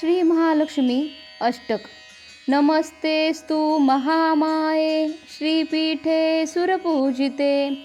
श्री महालक्ष्मी अष्टक। नमस्तेस्तु महामाये, श्रीपीठे सुरपूजिते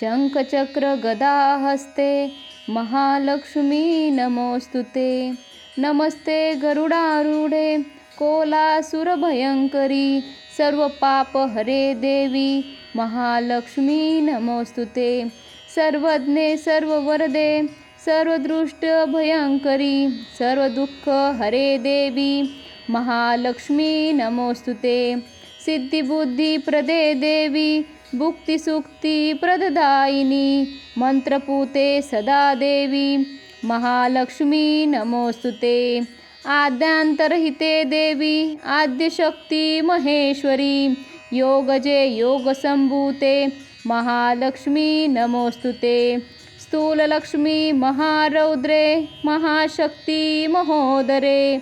शङ्खचक्र गदाहस्ते महालक्ष्मी नमोऽस्तु नमस्ते गरुडारूढे, कोलासुरभयङ्करी, सर्वपापहरे देवी, महालक्ष्मी नमोऽस्तु ते। सर्वज्ञे, सर्ववरदे सर्वदृष्टभयङ्करी सर्वदुःख हरे देवी, महालक्ष्मी नमोऽस्तु ते। सिद्धिबुद्धिप्रदे देवी भुक्तिसुक्तिप्रददायिनी मन्त्रपूते सदा देवी, महालक्ष्मी नमोऽस्तु ते। आद्यान्तरहिते देवी, आद्यशक्ती महेश्वरी, योगजे योगसम्भूते, महालक्ष्मी नमोऽस्तु ते। स्थूललक्ष्मी महारौद्रे, महाशक्ति महोदरे,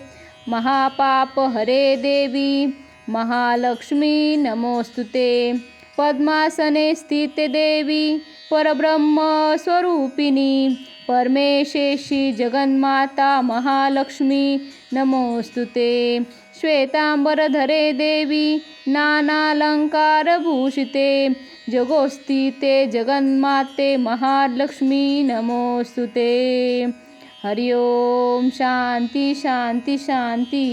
महापाप हरे देवी, महालक्ष्मी नमोस्तुते पद्मासने स्थिते देवी, परब्रह्म स्वरूपिणी परमेशेषी जगन्माता महालक्ष्मी नमोऽस्तु ते। श्वेताम्बरधरे देवी नानालङ्कारभूषिते। जगोस्थिते जगन्माते महालक्ष्मी नमोऽस्तु ते। हरि ओम शांती शांती शांती